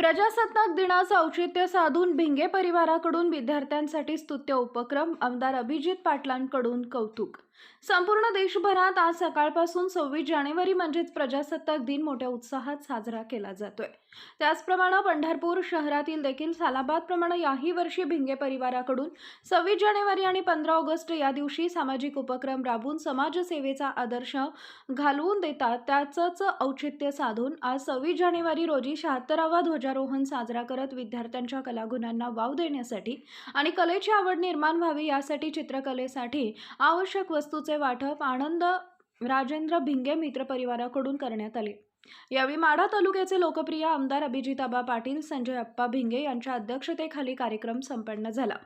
प्रजासत्ताक दिनाचं औचित्य साधून भिंगे परिवाराकडून विद्यार्थ्यांसाठी स्तुत्य उपक्रम आमदार अभिजित पाटलांकडून कौतुक. संपूर्ण देशभरात आज सकाळपासून सव्वीस जानेवारी म्हणजेच प्रजासत्ताक दिन मोठ्या उत्साहात साजरा केला जातोय. त्याचप्रमाणे पंढरपूर शहरातील देखील सालाबादप्रमाणे याही वर्षी भिंगे परिवाराकडून सव्वीस जानेवारी आणि पंधरा ऑगस्ट या दिवशी सामाजिक उपक्रम राबवून समाजसेवेचा आदर्श घालवून देतात. त्याचंच औचित्य साधून आज सव्वीस जानेवारी रोजी शहात्तरावा ध्वजारोहण साजरा करत विद्यार्थ्यांच्या कलागुणांना वाव देण्यासाठी आणि कलेची आवड निर्माण व्हावी यासाठी चित्रकलेसाठी आवश्यक वस्तूचे वाटप आनंद राजेंद्र भिंगे मित्र परिवाराकडून करण्यात आले. यावेळी माढा तालुक्याचे लोकप्रिय आमदार अभिजिताबा पाटील संजय अप्पा भिंगे यांच्या अध्यक्षतेखाली कार्यक्रम संपन्न झाला.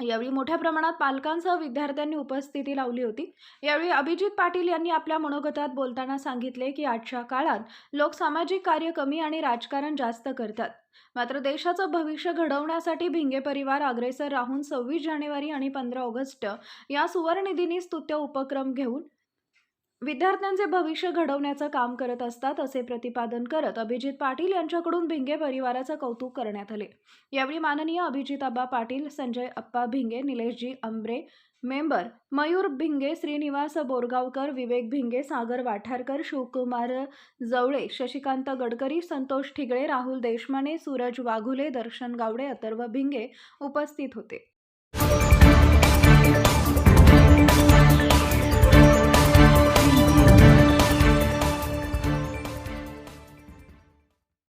यावेळी मोठ्या प्रमाणात पालकांसह विद्यार्थ्यांनी उपस्थिती लावली होती. यावेळी अभिजित पाटील यांनी आपल्या मनोगतात बोलताना सांगितले की आजच्या काळात लोक सामाजिक कार्य कमी आणि राजकारण जास्त करतात. मात्र देशाचं भविष्य घडवण्यासाठी भिंगे परिवार अग्रेसर राहून सव्वीस जानेवारी आणि पंधरा ऑगस्ट या सुवर्णनिधीनी स्तुत्य उपक्रम घेऊन विद्यार्थ्यांचे भविष्य घडवण्याचं काम करत असतात असे प्रतिपादन करत अभिजित पाटील यांच्याकडून भिंगे परिवाराचं कौतुक करण्यात आले. यावेळी माननीय अभिजिताबा पाटील संजय अप्पा भिंगे निलेशजी अंब्रे मेंबर मयूर भिंगे श्रीनिवास बोरगावकर विवेक भिंगे सागर वाठारकर शिवकुमार जवळे शशिकांत गडकरी संतोष ठिगळे राहुल देशमाने सूरज वाघुले दर्शन गावडे अथर्व भिंगे उपस्थित होते.